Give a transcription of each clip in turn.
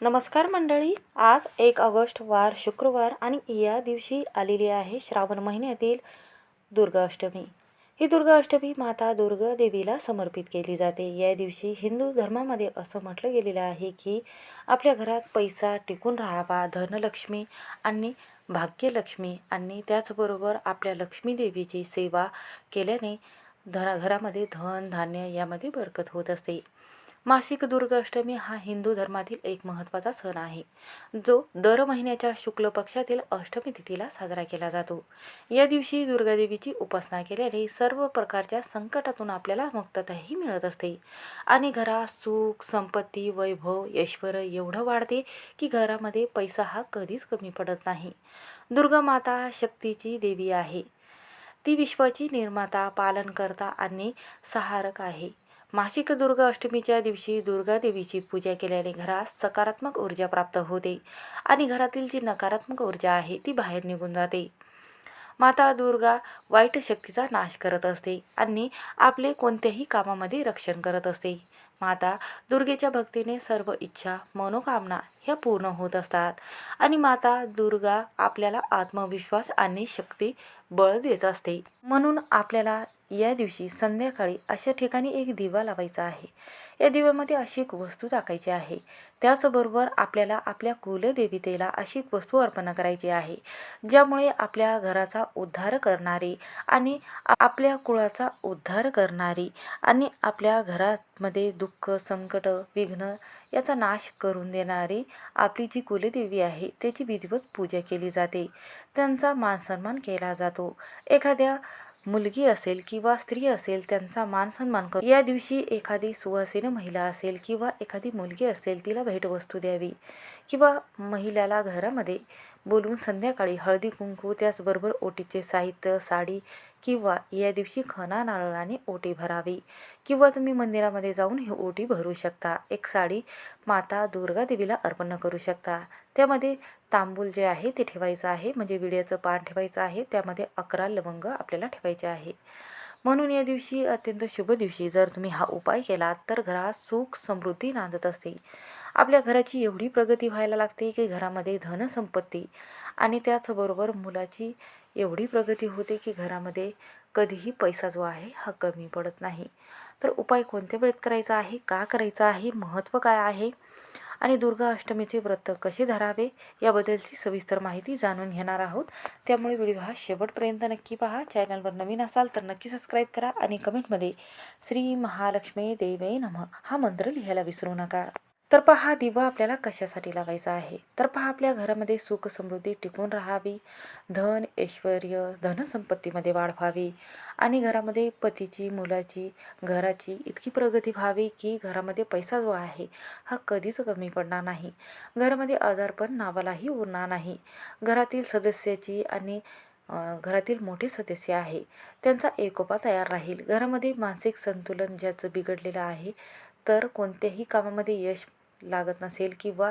नमस्कार मंडळी. आज एक ऑगस्ट वार शुक्रवार आणि या दिवशी आलेली आहे श्रावण महिन्यातील दुर्गाष्टमी. ही दुर्गाष्टमी माता दुर्गा देवीला समर्पित केली जाते. या दिवशी हिंदू धर्मामध्ये असं म्हटलं गेलेलं आहे की आपल्या घरात पैसा टिकून राहावा धनलक्ष्मी आणि भाग्यलक्ष्मी आणि त्याचबरोबर आपल्या लक्ष्मी देवीची सेवा केल्याने धरा घरामध्ये धन धान्य यामध्ये बरकत होत असते. मासिक दुर्गाष्टमी हा हिंदू धर्मातील एक महत्त्वाचा सण आहे. जो दर महिन्याच्या शुक्ल पक्षातील अष्टमी तिथीला साजरा केला जातो. या दिवशी दुर्गादेवीची उपासना केल्याने सर्व प्रकारच्या संकटातून आपल्याला मुक्तताही मिळत असते. आणि घरात सुख संपत्ती वैभव ऐश्वर एवढं वाढते की घरामध्ये पैसा हा कधीच कमी पडत नाही. दुर्गा माता शक्तीची देवी आहे. ती विश्वाची निर्माता पालनकर्ता आणि सहारक आहे. मासिक दुर्गा अष्टमीच्या दिवशी दुर्गा देवीची पूजा केल्याने घरात सकारात्मक ऊर्जा प्राप्त होते आणि घरातील जी नकारात्मक ऊर्जा आहे ती बाहेर निघून जाते. माता दुर्गा वाईट शक्तीचा नाश करत असते आणि आपले कोणत्याही कामामध्ये रक्षण करत असते. माता दुर्गेच्या भक्तीने सर्व इच्छा मनोकामना ह्या पूर्ण होत असतात आणि माता दुर्गा आपल्याला आत्मविश्वास आणि शक्ती बळ देत असते. म्हणून आपल्याला या दिवशी संध्याकाळी अशा ठिकाणी एक दिवा लावायचा आहे. या दिव्यामध्ये अशी एक वस्तू टाकायची आहे. त्याचबरोबर आपल्याला आपल्या कुलदेवितेला अशी एक वस्तू अर्पण करायची आहे ज्यामुळे आपल्या घराचा उद्धार करणारी आणि आपल्या कुळाचा उद्धार करणारी आणि आपल्या घरामध्ये दुःख संकट विघ्न याचा नाश करून देणारी आपली जी कुलदेवी आहे त्याची विधिवत पूजा केली जाते. त्यांचा मानसन्मान केला जातो. एखाद्या मुलगी असेल किंवा स्त्री असेल त्यांचा मान सन्मान करू. या दिवशी एखादी सुवासिनी महिला असेल किंवा एखादी मुलगी असेल तिला भेटवस्तू द्यावी किंवा महिलाला घरामध्ये बोलवून संध्याकाळी हळदी कुंकू त्याचबरोबर ओटीचे साहित्य साडी किंवा या दिवशी खणा नारळाने ओटी भरावी किंवा तुम्ही मंदिरामध्ये जाऊन ही ओटी भरू शकता. एक साडी माता दुर्गा देवीला अर्पण करू शकता. त्यामध्ये तांबूल जे आहे ते ठेवायचं आहे. म्हणजे विड्याचं पान ठेवायचं आहे. त्यामध्ये अकरा लवंग आपल्याला ठेवायचे आहे. म्हणून या दिवशी अत्यंत शुभ दिवशी. जर तुम्ही हा उपाय केला तर घरात सुख समृद्धी नांदत असते. आपल्या घराची एवढी प्रगती व्हायला लागते की घरामध्ये धनसंपत्ती आणि त्याचबरोबर मुलाची एवढी प्रगती होते की घरामध्ये कधीही पैसा जो आहे हा कमी पडत नाही. तर उपाय कोणत्या वेळेत करायचा आहे का करायचा आहे महत्त्व काय आहे? आणि दुर्गा अष्टमीचे व्रत कसे धरावे याबद्दलची सविस्तर माहिती जाणून घेणार आहोत. त्यामुळे व्हिडिओ हा शेवटपर्यंत नक्की पहा. चॅनलवर नवीन असाल तर नक्की सबस्क्राईब करा आणि कमेंटमध्ये श्री महालक्ष्मी देवे नम हा मंत्र लिहायला विसरू नका. तर पहा दिवा आपल्याला कशासाठी लावायचा आहे? तर पहा आपल्या घरामध्ये सुख समृद्धी टिकून राहावी. धन ऐश्वर धनसंपत्तीमध्ये वाढ व्हावी. आणि घरामध्ये पतीची मुलाची घराची इतकी प्रगती व्हावी की घरामध्ये पैसा जो आहे हा कधीच कमी पडणार नाही. घरामध्ये आजारपण नावालाही उरणार नाही. घरातील सदस्याची आणि घरातील मोठे सदस्य आहे त्यांचा एकोपा तयार राहील. घरामध्ये मानसिक संतुलन ज्याचं बिघडलेलं आहे तर कोणत्याही कामामध्ये यश लागत नसेल किंवा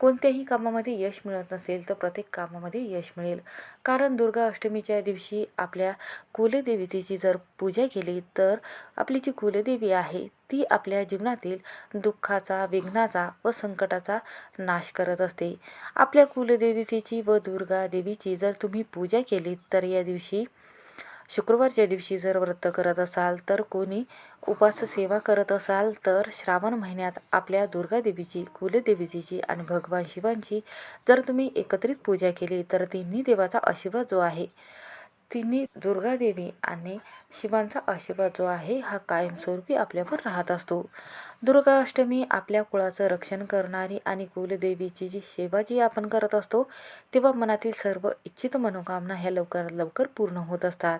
कोणत्याही कामामध्ये यश मिळत नसेल तर प्रत्येक कामामध्ये यश मिळेल. कारण दुर्गा अष्टमीच्या दिवशी आपल्या कुलदेवतेची जर पूजा केली तर आपली जी कुलदेवी आहे ती आपल्या जीवनातील दुःखाचा विघ्नाचा व संकटाचा नाश करत असते. आपल्या कुलदेवतेची व दुर्गा देवीची जर तुम्ही पूजा केली तर या दिवशी शुक्रवारच्या दिवशी जर व्रत करत असाल तर कोणी उपास सेवा करत असाल तर श्रावण महिन्यात आपल्या दुर्गादेवीची कुलदेवीची आणि भगवान शिवांची जर तुम्ही एकत्रित पूजा केली तर तिन्ही देवाचा आशीर्वाद जो आहे तिन्ही दुर्गादेवी आणि शिवांचा आशीर्वाद जो आहे हा कायमस्वरूपी आपल्यावर राहत असतो. दुर्गाष्टमी आपल्या कुळाचं रक्षण करणारी आणि कुलदेवीची जी सेवा जी आपण करत असतो तेव्हा मनातील सर्व इच्छित मनोकामना ह्या लवकरात लवकर पूर्ण होत असतात.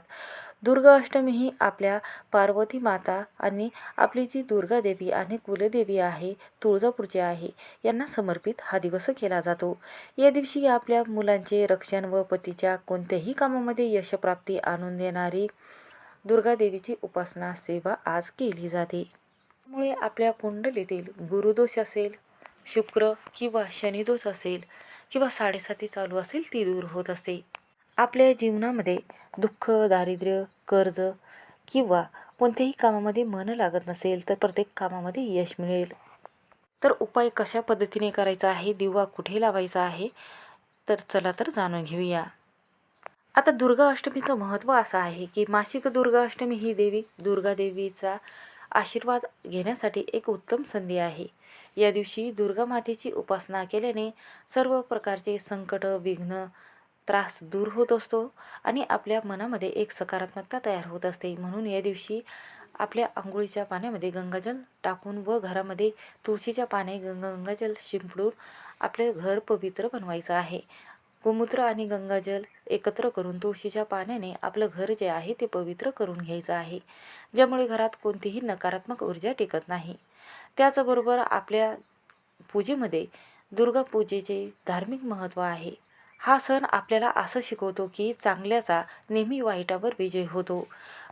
दुर्गाष्टमी ही आपल्या पार्वती माता आणि आपली जी दुर्गादेवी आणि कुलदेवी आहे तुळजापूरची आहे यांना समर्पित हा दिवस केला जातो. या दिवशी आपल्या मुलांचे रक्षण व पतीच्या कोणत्याही कामामध्ये यशप्राप्ती आणून देणारी दुर्गादेवीची उपासना सेवा आज केली जाते. त्यामुळे आपल्या कुंडलीतील गुरुदोष असेल शुक्र किंवा शनिदोष असेल किंवा साडेसाती चालू असेल ती दूर होत असते. आपल्या जीवनामध्ये दुःख दारिद्र्य कर्ज किंवा कोणत्याही कामामध्ये मन लागत नसेल तर प्रत्येक कामामध्ये यश मिळेल. तर उपाय कशा पद्धतीने करायचा आहे दिवा कुठे लावायचा आहे तर चला तर जाणून घेऊया. आता दुर्गा अष्टमीचं महत्त्व असं आहे की मासिक दुर्गा अष्टमी ही देवी दुर्गा देवीचा आशीर्वाद घेण्यासाठी एक उत्तम संधी आहे. या दिवशी दुर्गा मातेची उपासना केल्याने सर्व प्रकारचे संकट विघ्न त्रास दूर होत असतो आणि आपल्या मनामध्ये एक सकारात्मकता तयार होत असते. म्हणून या दिवशी आपल्या आंघोळीच्या पाण्यामध्ये गंगाजल टाकून व घरामध्ये तुळशीच्या पाने गंग गंगाजल शिंपडून आपले घर पवित्र बनवायचं आहे. गोमूत्र आणि गंगाजल एकत्र करून तुळशीच्या पाण्याने आपलं घर जे आहे ते पवित्र करून घ्यायचं आहे ज्यामुळे घरात कोणतीही नकारात्मक ऊर्जा टिकत नाही. त्याचबरोबर आपल्या पूजेमध्ये दुर्गा पूजेचे धार्मिक महत्त्व आहे. हा सण आपल्याला असं शिकवतो की चांगल्याचा नेहमी वाईटावर विजय होतो.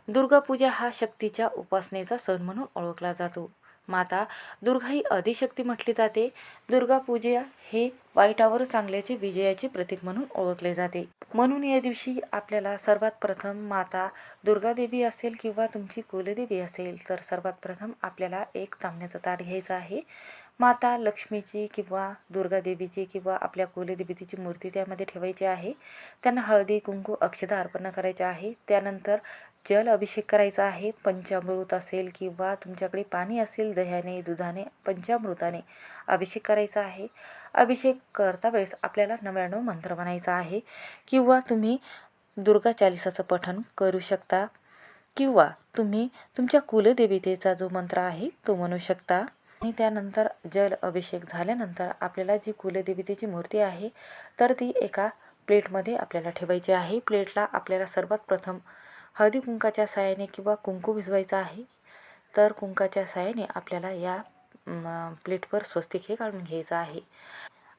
दुर्गापूजा हा शक्तीच्या उपासनेचा सण म्हणून ओळखला जातो. माता दुर्गा ही अधिशक्ती म्हटली जाते. दुर्गापूजा हे वाईटावर चांगल्याचे विजयाचे प्रतीक म्हणून ओळखले जाते. म्हणून या दिवशी आपल्याला सर्वात प्रथम माता दुर्गादेवी असेल किंवा तुमची कुलदेवी असेल तर सर्वात प्रथम आपल्याला एक तांबण्याचं ताट घ्यायचं आहे. माता लक्ष्मीची किंवा दुर्गादेवीची किंवा आपल्या कुलदेवीची मूर्ती त्यामध्ये ठेवायची आहे. त्यांना हळदी कुंकू अक्षता अर्पण करायचे आहे. त्यानंतर जल अभिषेक करायचा आहे. पंचामृत असेल किंवा तुमच्याकडे पाणी असेल दह्याने दुधाने पंचामृताने अभिषेक करायचा आहे. अभिषेक करता वेळेस आपल्याला नव्याण्णव मंत्र म्हणायचा आहे. किंवा तुम्ही दुर्गा चालिसाचं पठण करू शकता. किंवा तुम्ही तुमच्या कुलदेवीतेचा जो मंत्र आहे तो म्हणू शकता. आणि त्यानंतर जल अभिषेक झाल्यानंतर आपल्याला जी कुलदेवतेची मूर्ती आहे तर ती एका प्लेटमध्ये आपल्याला ठेवायची आहे. प्लेटला आपल्याला सर्वात प्रथम हळदी कुंकाच्या साहाय्याने किंवा कुंकू भिजवायचा आहे तर कुंकाच्या साहाय्याने आपल्याला या प्लेटवर स्वस्तिक हे काढून घ्यायचं आहे.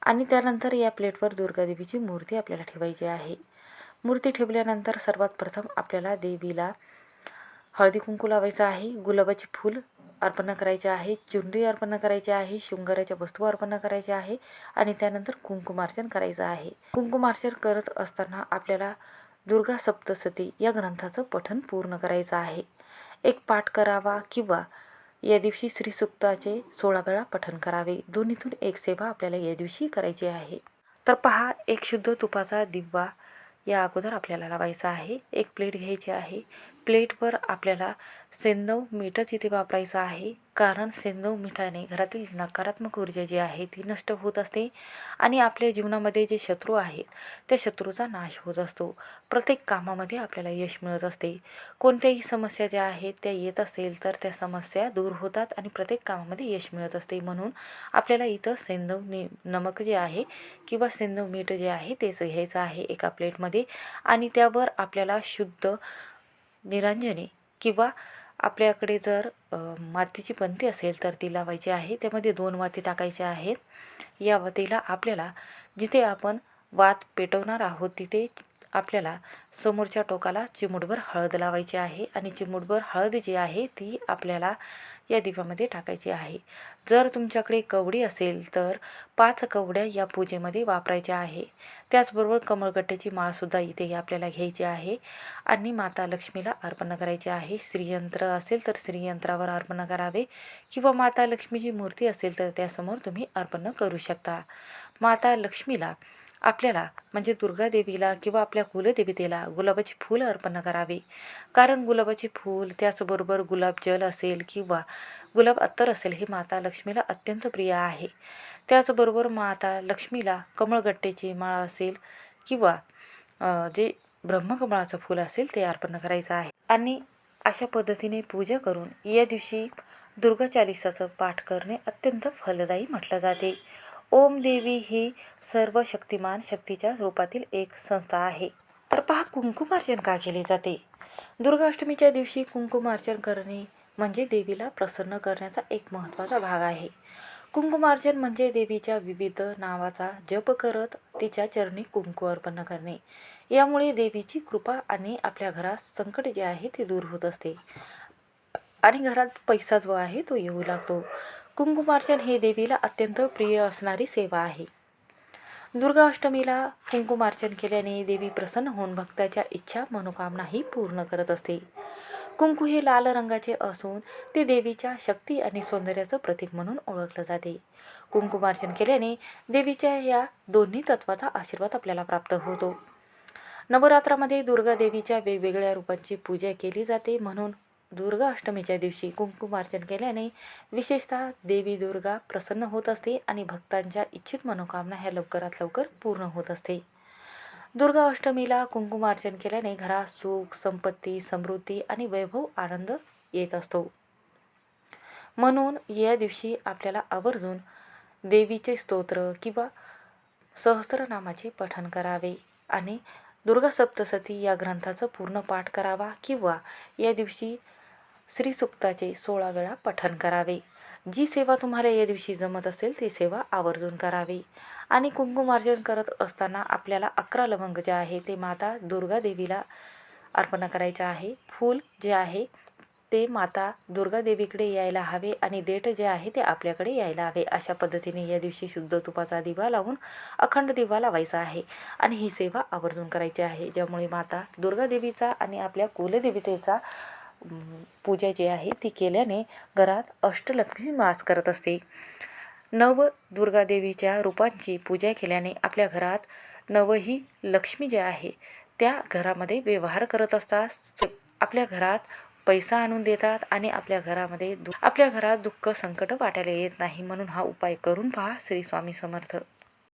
आणि त्यानंतर या प्लेटवर दुर्गादेवीची मूर्ती आपल्याला ठेवायची आहे. मूर्ती ठेवल्यानंतर सर्वात प्रथम आपल्याला देवीला हळदी कुंकू लावायचं आहे. गुलाबाचे फूल अर्पण करायचे आहे चुनरी अर्पण करायची आहे शृंगाराच्या वस्तू अर्पण करायच्या आहे आणि त्यानंतर कुंकुमार्चन करायचं आहे. कुंकुमार्चन करत असताना आपल्याला दुर्गा सप्तसती या ग्रंथाचं पठन पूर्ण करायचं आहे. एक पाठ करावा किंवा या दिवशी श्रीसुक्ताचे सोळा वेळा पठन करावे. दोन्हीतून एक सेवा आपल्याला या दिवशी करायची आहे. तर पहा एक शुद्ध तुपाचा दिवा या अगोदर आपल्याला लावायचा आहे. एक प्लेट घ्यायची आहे. प्लेटवर आपल्याला सेंदव मीठच इथे वापरायचं आहे. कारण सेंदव मिठाने घरातील नकारात्मक ऊर्जा जी आहे ती नष्ट होत असते आणि आपल्या जीवनामध्ये जे शत्रू आहेत त्या शत्रूचा नाश होत असतो. प्रत्येक कामामध्ये आपल्याला यश मिळत असते. कोणत्याही समस्या ज्या आहेत त्या येत असेल तर त्या समस्या दूर होतात आणि प्रत्येक कामामध्ये यश मिळत असते. म्हणून आपल्याला इथं सेंदव नि नमक जे आहे किंवा सेंदव मीठ जे आहे तेच घ्यायचं आहे एका प्लेटमध्ये आणि त्यावर आपल्याला शुद्ध निरांजने किंवा आपल्याकडे जर मातीची पंती असेल तर ती लावायची आहे. त्यामध्ये दोन माती टाकायच्या आहेत. या वातीला आपल्याला जिथे आपण वात पेटवणार आहोत तिथे आपल्याला समोरच्या टोकाला चिमूटभर हळद लावायची आहे. आणि चिमूटभर हळद जी आहे ती आपल्याला या दिव्यामध्ये टाकायची आहे. जर तुमच्याकडे कवडी असेल तर पाच कवड्या या पूजेमध्ये वापरायच्या आहे. त्याचबरोबर कमळगट्ट्याची माळसुद्धा इथे आपल्याला घ्यायची आहे. आणि माता लक्ष्मीला अर्पण करायचे आहे. श्रीयंत्र असेल तर श्रीयंत्रावर अर्पण करावे किंवा माता लक्ष्मीची मूर्ती असेल तर त्यासमोर तुम्ही अर्पण करू शकता. माता लक्ष्मीला आपल्याला म्हणजे दुर्गादेवीला किंवा आपल्या कुलदेवतेला गुलाबाचे फूल अर्पण करावे. कारण गुलाबाचे फूल त्याचबरोबर गुलाब जल असेल किंवा गुलाब अत्तर असेल हे माता लक्ष्मीला अत्यंत प्रिय आहे. त्याचबरोबर माता लक्ष्मीला कमळगट्टेची माळ असेल किंवा जे ब्रह्मकमळाचं फूल असेल ते अर्पण करायचं आहे. आणि अशा पद्धतीने पूजा करून या दिवशी दुर्गा चालिसाचं पाठ करणे अत्यंत फलदायी म्हटलं जाते. ओम देवी ही सर्व शक्तिमान शक्तीच्या रूपातील एक संस्था आहे. तर पहा कुंकुमार्चन का केले जाते? दुर्गाष्टमीच्या दिवशी कुंकुमार्चन करणे म्हणजे देवीला प्रसन्न करण्याचा एक महत्त्वाचा भाग आहे. कुंकुमार्चन म्हणजे देवीच्या विविध नावाचा जप करत तिच्या चरणी कुंकू अर्पण करणे. यामुळे देवीची कृपा आणि आपल्या घरात संकट जे आहे ते दूर होत असते. आणि घरात पैसा जो आहे तो येऊ लागतो. कुंकुमार्चन हे देवीला अत्यंत प्रिय असणारी सेवा आहे. दुर्गा अष्टमीला कुंकुमार्चन केल्याने देवी प्रसन्न होऊन भक्ताच्या इच्छा मनोकामनाही पूर्ण करत असते. कुंकू हे लाल रंगाचे असून ते देवीच्या शक्ती आणि सौंदर्याचं प्रतीक म्हणून ओळखलं जाते. कुंकुमार्चन केल्याने देवीच्या या दोन्ही तत्वाचा आशीर्वाद आपल्याला प्राप्त होतो. नवरात्रामध्ये दुर्गा देवीच्या वेगवेगळ्या रूपांची पूजा केली जाते म्हणून दुर्गा अष्टमीच्या दिवशी कुंकुमार्चन केल्याने विशेषतः देवी दुर्गा प्रसन्न होत असते आणि भक्तांच्या इच्छित मनोकामना ह्या लवकरात लवकर पूर्ण होत असते. दुर्गा अष्टमीला कुंकुमार्चन केल्याने घरात सुख संपत्ती समृद्धी आणि वैभव आनंद येत असतो. म्हणून या दिवशी आपल्याला आवर्जून देवीचे स्तोत्र किंवा सहस्त्रनामाचे पठण करावे आणि दुर्गा सप्तसती या ग्रंथाचं पूर्ण पाठ करावा किंवा या दिवशी श्रीसुक्ताचे सोळा वेळा पठण करावे. जी सेवा तुम्हाला या दिवशी जमत असेल ती सेवा आवर्जून करावी. आणि कुंकुमार्जन करत असताना आपल्याला अकरा लवंग जे आहे ते माता दुर्गा देवीला अर्पण करायचे आहे. फूल जे आहे ते माता दुर्गा देवीकडे यायला हवे आणि देठ जे आहे ते आपल्याकडे यायला हवे. अशा पद्धतीने या दिवशी शुद्ध तुपाचा दिवा लावून अखंड दिवा लावायचा आहे आणि ही सेवा आवर्जून करायची आहे. ज्यामुळे माता दुर्गा देवीचा आणि आपल्या कुलदेवतेचा पूजा जी आहे ती केल्याने घरात अष्टलक्ष्मी वास करत असते. नव दुर्गा देवीच्या रूपांची पूजा केल्याने आपल्या घरात नवही लक्ष्मी जे आहे त्या घरामध्ये व्यवहार करत असतात. आपल्या घरात पैसा आणून देतात आणि आपल्या घरामध्ये दु आपल्या घरात दुःख संकट वाटायला येत नाही म्हणून हा उपाय करून पहा श्री स्वामी समर्थ.